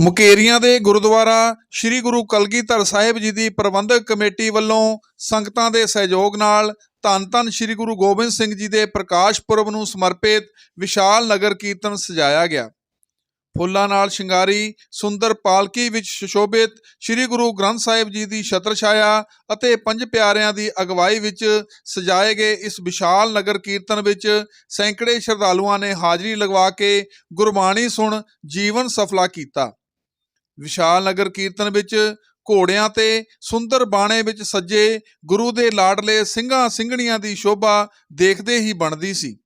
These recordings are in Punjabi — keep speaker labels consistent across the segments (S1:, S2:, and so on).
S1: ਮੁਕੇਰੀਆਂ ਦੇ ਗੁਰਦੁਆਰਾ ਸ੍ਰੀ ਗੁਰੂ ਕਲਗੀਧਰ ਸਾਹਿਬ ਜੀ ਦੀ ਪ੍ਰਬੰਧਕ ਕਮੇਟੀ ਵੱਲੋਂ ਸੰਗਤਾਂ ਦੇ ਸਹਿਯੋਗ ਨਾਲ ਧੰਨ ਧੰਨ ਸ੍ਰੀ ਗੁਰੂ ਗੋਬਿੰਦ ਸਿੰਘ ਜੀ ਦੇ ਪ੍ਰਕਾਸ਼ ਪੁਰਬ ਨੂੰ ਸਮਰਪਿਤ ਵਿਸ਼ਾਲ ਨਗਰ ਕੀਰਤਨ ਸਜਾਇਆ ਗਿਆ। ਫੁੱਲਾਂ ਨਾਲ ਸ਼ਿੰਗਾਰੀ, ਸੁੰਦਰ ਪਾਲਕੀ ਵਿੱਚ ਸੁਸ਼ੋਭਿਤ ਸ੍ਰੀ ਗੁਰੂ ਗ੍ਰੰਥ ਸਾਹਿਬ ਜੀ ਦੀ ਛਤਰ ਛਾਇਆ ਅਤੇ ਪੰਜ ਪਿਆਰਿਆਂ ਦੀ ਅਗਵਾਈ ਵਿੱਚ ਸਜਾਏ ਗਏ ਇਸ ਵਿਸ਼ਾਲ ਨਗਰ ਕੀਰਤਨ ਵਿੱਚ ਸੈਂਕੜੇ ਸ਼ਰਧਾਲੂਆਂ ਨੇ ਹਾਜ਼ਰੀ ਲਗਵਾ ਕੇ ਗੁਰਬਾਣੀ ਸੁਣ ਜੀਵਨ ਸਫਲਾ ਕੀਤਾ। ਵਿਸ਼ਾਲ ਨਗਰ ਕੀਰਤਨ ਵਿੱਚ ਘੋੜਿਆਂ ਤੇ ਸੁੰਦਰ ਬਾਣੇ ਵਿੱਚ ਸੱਜੇ ਗੁਰੂ ਦੇ ਲਾਡਲੇ ਸਿੰਘਾਂ ਸਿੰਘਣੀਆਂ ਦੀ ਸ਼ੋਭਾ ਦੇਖਦੇ ਹੀ ਬਣਦੀ ਸੀ।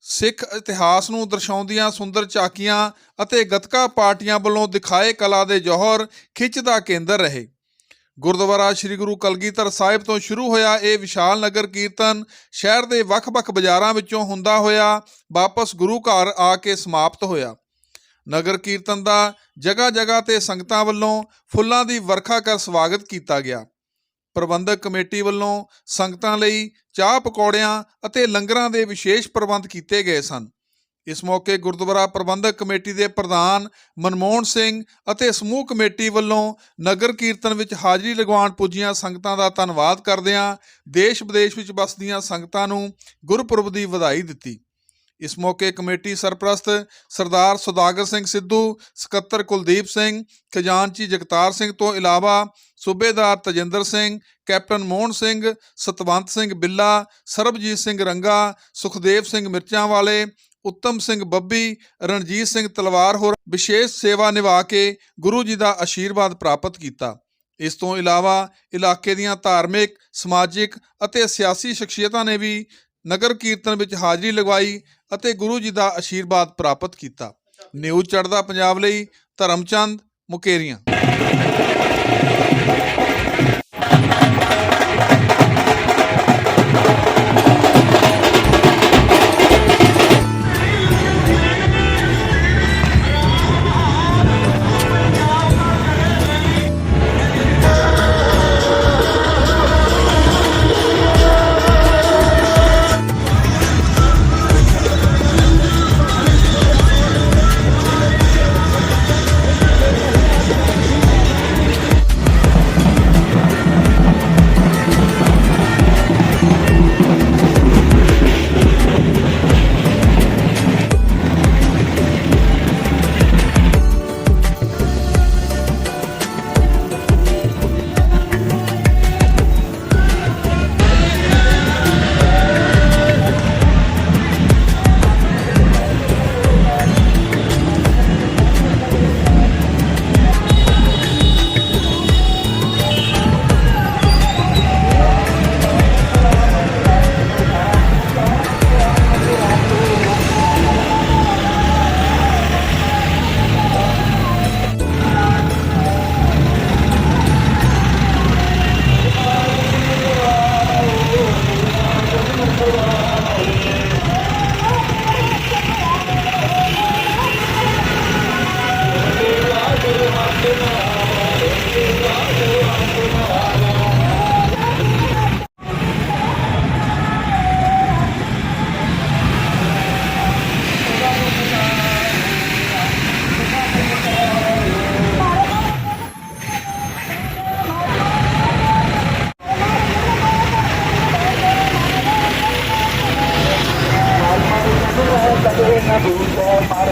S1: ਸਿੱਖ ਇਤਿਹਾਸ ਨੂੰ ਦਰਸਾਉਂਦੀਆਂ ਸੁੰਦਰ ਝਾਕੀਆਂ ਅਤੇ ਗਤਕਾ ਪਾਰਟੀਆਂ ਵੱਲੋਂ ਦਿਖਾਏ ਕਲਾ ਦੇ ਜੌਹਰ ਖਿੱਚ ਦਾ ਕੇਂਦਰ ਰਹੇ। ਗੁਰਦੁਆਰਾ ਸ੍ਰੀ ਗੁਰੂ ਕਲਗੀਧਰ ਸਾਹਿਬ ਤੋਂ ਸ਼ੁਰੂ ਹੋਇਆ ਇਹ ਵਿਸ਼ਾਲ ਨਗਰ ਕੀਰਤਨ ਸ਼ਹਿਰ ਦੇ ਵੱਖ-ਵੱਖ ਬਾਜ਼ਾਰਾਂ ਵਿੱਚੋਂ ਹੁੰਦਾ ਹੋਇਆ ਵਾਪਸ ਗੁਰੂ ਘਰ ਆ ਕੇ ਸਮਾਪਤ ਹੋਇਆ। ਨਗਰ ਕੀਰਤਨ ਦਾ ਜਗ੍ਹਾ ਜਗ੍ਹਾ ਤੇ ਸੰਗਤਾਂ ਵੱਲੋਂ ਫੁੱਲਾਂ ਦੀ ਵਰਖਾ ਕਰ ਸਵਾਗਤ ਕੀਤਾ ਗਿਆ। ਪ੍ਰਬੰਧਕ ਕਮੇਟੀ ਵੱਲੋਂ ਸੰਗਤਾਂ ਲਈ ਚਾਹ ਪਕੌੜਿਆਂ ਅਤੇ ਲੰਗਰਾਂ ਦੇ ਵਿਸ਼ੇਸ਼ ਪ੍ਰਬੰਧ ਕੀਤੇ ਗਏ ਸਨ। ਇਸ ਮੌਕੇ ਗੁਰਦੁਆਰਾ ਪ੍ਰਬੰਧਕ ਕਮੇਟੀ ਦੇ ਪ੍ਰਧਾਨ ਮਨਮੋਹਨ ਸਿੰਘ ਅਤੇ ਸਮੂਹ ਕਮੇਟੀ ਵੱਲੋਂ ਨਗਰ ਕੀਰਤਨ ਵਿੱਚ ਹਾਜ਼ਰੀ ਲਗਵਾਉਣ ਪੁੱਜੀਆਂ ਸੰਗਤਾਂ ਦਾ ਧੰਨਵਾਦ ਕਰਦਿਆਂ ਦੇਸ਼ ਵਿਦੇਸ਼ ਵਿੱਚ ਵਸਦੀਆਂ ਸੰਗਤਾਂ ਨੂੰ ਗੁਰਪੁਰਬ ਦੀ ਵਧਾਈ ਦਿੱਤੀ। ਇਸ ਮੌਕੇ ਕਮੇਟੀ ਸਰਪ੍ਰਸਤ ਸਰਦਾਰ ਸੁਦਾਗਰ ਸਿੰਘ ਸਿੱਧੂ, ਸਕੱਤਰ ਕੁਲਦੀਪ ਸਿੰਘ, ਖਜ਼ਾਨਚੀ ਜਗਤਾਰ ਸਿੰਘ ਤੋਂ ਇਲਾਵਾ ਸੂਬੇਦਾਰ ਤਜਿੰਦਰ ਸਿੰਘ, ਕੈਪਟਨ ਮੋਹਨ ਸਿੰਘ, ਸਤਵੰਤ ਸਿੰਘ ਬਿੱਲਾ, ਸਰਬਜੀਤ ਸਿੰਘ ਰੰਗਾ, ਸੁਖਦੇਵ ਸਿੰਘ ਮਿਰਚਾਂ ਵਾਲੇ ਉੱਤਮ ਸਿੰਘ ਬੱਬੀ, ਰਣਜੀਤ ਸਿੰਘ ਤਲਵਾਰ ਹੋਰ ਵਿਸ਼ੇਸ਼ ਸੇਵਾ ਨਿਭਾ ਕੇ ਗੁਰੂ ਜੀ ਦਾ ਆਸ਼ੀਰਵਾਦ ਪ੍ਰਾਪਤ ਕੀਤਾ। ਇਸ ਤੋਂ ਇਲਾਵਾ ਇਲਾਕੇ ਦੀਆਂ ਧਾਰਮਿਕ, ਸਮਾਜਿਕ ਅਤੇ ਸਿਆਸੀ ਸ਼ਖਸੀਅਤਾਂ ਨੇ ਵੀ ਨਗਰ ਕੀਰਤਨ ਵਿੱਚ ਹਾਜ਼ਰੀ ਲਗਵਾਈ ਅਤੇ ਗੁਰੂ ਜੀ ਦਾ ਆਸ਼ੀਰਵਾਦ ਪ੍ਰਾਪਤ ਕੀਤਾ। ਨਿਊਜ਼ ਚੜ੍ਹਦਾ ਪੰਜਾਬ ਲਈ ਧਰਮਚੰਦ ਮੁਕੇਰੀਆਂ।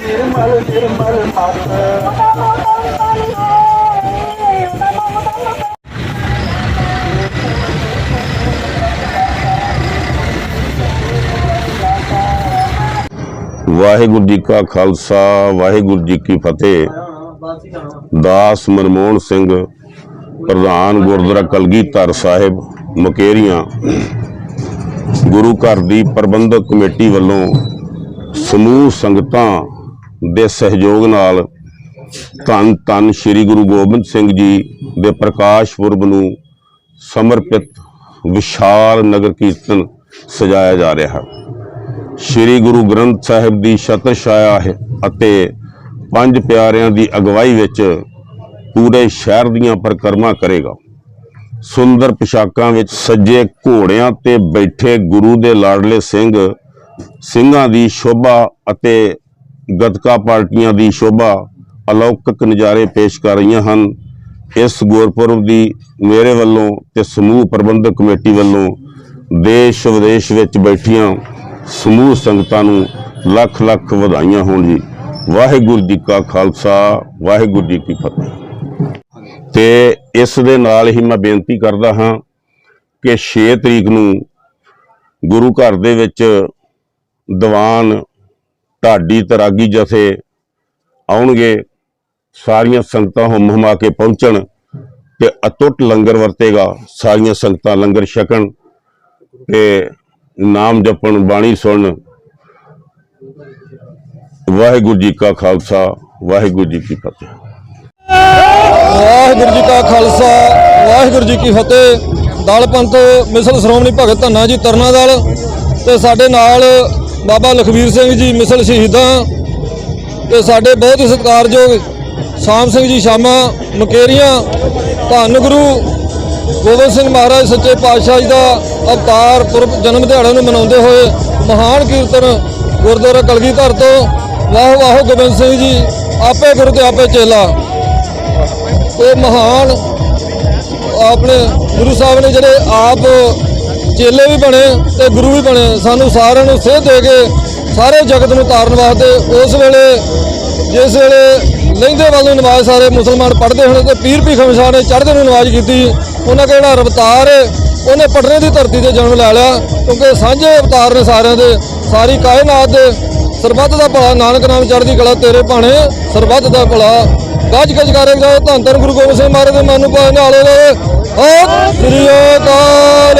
S2: ਨਿਰਮਲ ਨਿਰਮਲ ਮਤ
S3: ਵਾਹਿਗੁਰੂ ਜੀ ਕਾ ਖਾਲਸਾ, ਵਾਹਿਗੁਰੂ ਜੀ ਕੀ ਫਤਿਹ। ਦਾਸ ਮਨਮੋਹਨ ਸਿੰਘ, ਪ੍ਰਧਾਨ ਗੁਰਦੁਆਰਾ ਕਲਗੀਧਰ ਸਾਹਿਬ, ਮਕੇਰੀਆਂ। ਗੁਰੂ ਘਰ ਦੀ ਪ੍ਰਬੰਧਕ ਕਮੇਟੀ ਵੱਲੋਂ ਸਮੂਹ ਸੰਗਤਾਂ ਦੇ ਸਹਿਯੋਗ ਨਾਲ ਧੰਨ ਧੰਨ ਸ੍ਰੀ ਗੁਰੂ ਗੋਬਿੰਦ ਸਿੰਘ ਜੀ ਦੇ ਪ੍ਰਕਾਸ਼ ਪੁਰਬ ਨੂੰ ਸਮਰਪਿਤ ਵਿਸ਼ਾਲ ਨਗਰ ਕੀਰਤਨ ਸਜਾਇਆ ਜਾ ਰਿਹਾ ਹੈ। ਸ੍ਰੀ ਗੁਰੂ ਗ੍ਰੰਥ ਸਾਹਿਬ ਦੀ ਛਤਰ ਛਾਇਆ ਹੈ ਅਤੇ ਪੰਜ ਪਿਆਰਿਆਂ ਦੀ ਅਗਵਾਈ ਵਿੱਚ ਪੂਰੇ ਸ਼ਹਿਰ ਦੀਆਂ ਪਰਿਕਰਮਾ ਕਰੇਗਾ। ਸੁੰਦਰ ਪੋਸ਼ਾਕਾਂ ਵਿੱਚ ਸੱਜੇ ਘੋੜਿਆਂ ਤੇ ਬੈਠੇ ਗੁਰੂ ਦੇ ਲਾਡਲੇ ਸਿੰਘ ਸਿੰਘਾਂ ਦੀ ਸ਼ੋਭਾ ਅਤੇ ਗਤਕਾ ਪਾਰਟੀਆਂ ਦੀ ਸ਼ੋਭਾ ਅਲੌਕਿਕ ਨਜ਼ਾਰੇ ਪੇਸ਼ ਕਰ ਰਹੀਆਂ ਹਨ। ਇਸ ਗੁਰਪੁਰਬ ਦੀ ਮੇਰੇ ਵੱਲੋਂ ਤੇ ਸਮੂਹ ਪ੍ਰਬੰਧਕ ਕਮੇਟੀ ਵੱਲੋਂ ਦੇਸ਼ ਵਿਦੇਸ਼ ਵਿੱਚ ਬੈਠੀਆਂ ਸਮੂਹ ਸੰਗਤਾਂ ਨੂੰ ਲੱਖ ਲੱਖ ਵਧਾਈਆਂ ਹੋਣ ਜੀ। ਵਾਹਿਗੁਰੂ ਜੀ ਕਾ ਖਾਲਸਾ, ਵਾਹਿਗੁਰੂ ਜੀ ਕੀ ਫਤਿਹ। ਤੇ ਇਸ ਦੇ ਨਾਲ ਹੀ ਮੈਂ ਬੇਨਤੀ ਕਰਦਾ ਹਾਂ ਕਿ 6 ਤਰੀਕ ਨੂੰ ਗੁਰੂ ਘਰ ਦੇ ਵਿੱਚ ਦੀਵਾਨ, ਢਾਡੀ, ਤਰਾਗੀ ਜਥੇ ਆਉਣਗੇ। ਸਾਰੀਆਂ ਸੰਗਤਾਂ ਹੁਮ ਹੁਮਾ ਕੇ ਪਹੁੰਚਣ ਤੇ ਅਟੁੱਟ ਲੰਗਰ ਵਰਤੇਗਾ। ਸਾਰੀਆਂ ਸੰਗਤਾਂ ਲੰਗਰ ਛਕਣ ਤੇ ਨਾਮ ਜਪਣ, ਬਾਣੀ ਸੁਣਨ। ਵਾਹਿਗੁਰੂ ਜੀ ਕਾ ਖਾਲਸਾ, ਵਾਹਿਗੁਰੂ ਜੀ ਕੀ ਫਤਿਹ।
S4: ਵਾਹਿਗੁਰੂ ਜੀ ਕਾ ਖਾਲਸਾ, ਵਾਹਿਗੁਰੂ ਜੀ ਕੀ ਫਤਿਹ। ਦਲ ਪੰਥ ਮਿਸਲ ਸ਼੍ਰੋਮਣੀ ਭਗਤ ਧੰਨਾ ਜੀ ਤਰਨਾ ਦਲ ਤੇ ਸਾਡੇ ਨਾਲ ਬਾਬਾ ਲਖਵੀਰ ਸਿੰਘ ਜੀ ਮਿਸਲ ਸ਼ਹੀਦਾਂ ਤੇ ਸਾਡੇ ਬਹੁਤ ਹੀ ਸਤਿਕਾਰਯੋਗ ਸ਼ਾਮ ਸਿੰਘ ਜੀ, ਸ਼ਾਮਾ, ਮਕੇਰੀਆਂ, ਧੰਨ ਗੁਰੂ ਗੋਬਿੰਦ ਸਿੰਘ ਮਹਾਰਾਜ ਸੱਚੇ ਪਾਤਸ਼ਾਹ ਜੀ ਦਾ ਅਵਤਾਰ ਪੁਰਬ ਜਨਮ ਦਿਹਾੜੇ ਨੂੰ ਮਨਾਉਂਦੇ ਹੋਏ ਮਹਾਨ ਕੀਰਤਨ ਗੁਰਦੁਆਰਾ ਕਲਗੀਧਰ ਤੋਂ ਵਾਹ ਵਾਹ ਗੋਬਿੰਦ ਸਿੰਘ ਜੀ, ਆਪੇ ਗੁਰੂ ਤੇ ਆਪੇ ਚੇਲਾ। ਇਹ ਮਹਾਨ ਆਪਣੇ ਗੁਰੂ ਸਾਹਿਬ ਨੇ ਜਿਹੜੇ ਆਪ ਚੇਲੇ ਵੀ ਬਣੇ ਤੇ ਗੁਰੂ ਵੀ ਬਣੇ। ਸਾਨੂੰ ਸਾਰਿਆਂ ਨੂੰ ਸੇਧ ਦੇ ਕੇ ਸਾਰੇ ਜਗਤ ਨੂੰ ਤਾਰਨ ਵਾਸਤੇ ਉਸ ਵੇਲੇ, ਜਿਸ ਵੇਲੇ ਲਹਿੰਦੇ ਵੱਲ ਨੂੰ ਨਮਾਜ਼ ਸਾਰੇ ਮੁਸਲਮਾਨ ਪੜ੍ਹਦੇ ਹਨ ਤੇ ਪੀਰ ਭੀਖਮ ਸ਼ਾਹ ਨੇ ਚੜ੍ਹਦੇ ਨੂੰ ਨਮਾਜ਼ ਕੀਤੀ। ਉਹਨਾਂ ਦਾ ਜਿਹੜਾ ਰਵਤਾਰ ਉਹਨੇ ਪਟਨੇ ਦੀ ਧਰਤੀ ਤੇ ਜਨਮ ਲੈ ਲਿਆ। ਕਿਉਂਕਿ ਸਾਂਝੇ ਅਵਤਾਰ ਨੇ ਸਾਰਿਆਂ ਦੇ। ਸਾਰੀ ਕਾਇਨਾਤ ਦੇ ਸਰਬੱਤ ਦਾ ਭਲਾ, ਨਾਨਕ ਨਾਮ ਚੜ੍ਹਦੀ ਕਲਾ ਤੇਰੇ ਭਾਣੇ ਸਰਬੱਤ ਦਾ ਭਲਾ। ਗੱਜ ਗੱਜ ਕਰੇ ਜਾਓ ਧੰਨ ਧੰਨ ਗੁਰੂ ਗੋਬਿੰਦ ਸਿੰਘ ਮਹਾਰਾਜ ਦੇ ਮਨ ਨੂੰ ਭਾਵ ਨਾਲ ਹੋ ਸ੍ਰੀ ਅਕਾਲ।